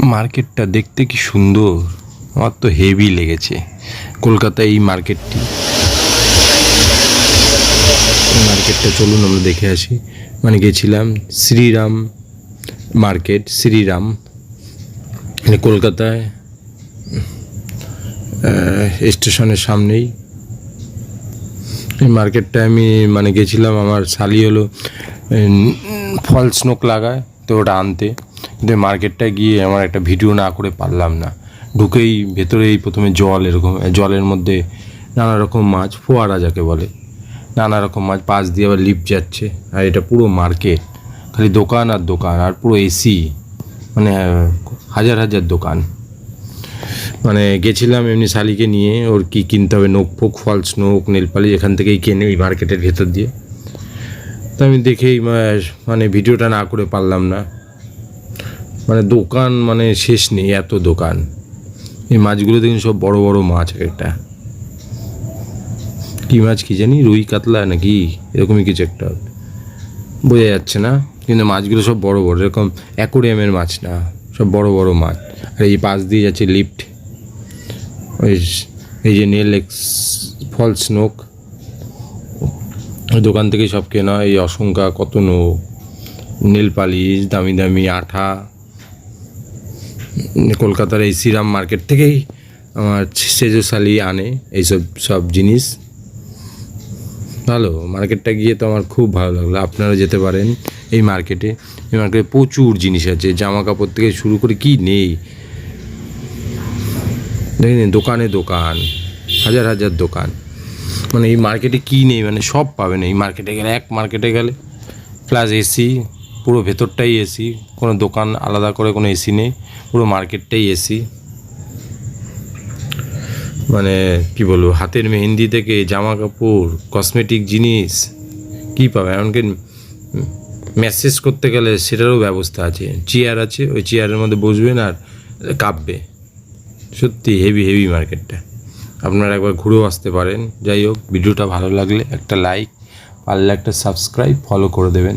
মার্কেটটা দেখতে কি সুন্দর? আমার তো হেভি লেগেছে। কলকাতায় এই মার্কেটটি। মার্কেটটা চলুন আমরা দেখে আসি। মানে গেছিলাম শ্রীরাম মার্কেট, শ্রীরাম। মানে কলকাতায় স্টেশনের সামনেই। এই মার্কেটটা আমি মানে গেছিলাম, আমার শালি হলো ফল স্নোক লাগায়, তো ওটা আনতে। কিন্তু মার্কেটটা গিয়ে আমার একটা ভিডিও না করে পারলাম না। ঢুকেই ভেতরেই প্রথমে জল এরকম, জলের মধ্যে নানা রকম মাছ, ফোয়ারা যাকে বলে, নানা রকম মাছ, পাশ দিয়ে আবার লিফট যাচ্ছে, আর এটা পুরো মার্কেট খালি দোকান আর দোকান, আর পুরো এসি মানে হাজার হাজার দোকান। মানে গেছিলাম এমনি শালিকে নিয়ে, ওর কি কিনতে হবে নোক ফোক ফলস নোক নেলপালি এখান থেকেই কেনে ওই মার্কেটের ভেতর দিয়ে। তো আমি দেখেই মানে ভিডিওটা না করে পারলাম না। মানে দোকান মানে শেষ নেই, এত দোকান। এই মাছগুলো দেখুন সব বড় বড় মাছ একটা। কি মাছ কি জানি? রুই কাতলা নাকি? এরকমই কিছু একটা। বোঝা যাচ্ছে না? কিন্তু মাছগুলো সব বড় বড়, এরকম অ্যাকোরিয়ামের মাছ না, সব বড় বড় মাছ। আর এই পাশ দিয়ে যাচ্ছে লিফট। ওই এই যে নেল এক্স ফল স্নোক ওই দোকান থেকে সব কেনা, এই অসংখ্যা কত নো নীল পালিশ, দামি দামি আঠা। কলকাতার এই শ্রীরাম মার্কেট থেকেই আমার সেজোশালি আনে এইসব সব জিনিস। ভালো, মার্কেটটা গিয়ে তো আমার খুব ভালো লাগল। আপনারা যেতে পারেন এই মার্কেটে। এই মার্কেটে প্রচুর জিনিস আছে জামা কাপড় থেকে শুরু করে কি নেই। দেখেন, দোকানে দোকান, হাজার হাজার দোকান। মানে এই মার্কেটে কী নেই মানে সব পাবেন। এই মার্কেটে গেলে, এক মার্কেটে গেলে প্লাস এসি পুরো ভেতরটাই এসি কোনো দোকান আলাদা করে, কোনো এসি নেই, পুরো মার্কেটটাই এসি মানে কি বলব, হাতের মেহেন্দি থেকে জামা কাপড় কসমেটিক জিনিস, কি পাবে? এমনকি মেসেজ করতে গেলে সেটারও ব্যবস্থা আছে। চেয়ার আছে, ওই চেয়ারের মধ্যে বসবেন আর কাঁপবে। সত্যি হেভি হেভি মার্কেটটা। আপনারা একবার ঘুরেও আসতে পারেন। যাই হোক, ভিডিওটা ভালো লাগলে একটা লাইক পারলে একটা সাবস্ক্রাইব ফলো করে দেবেন।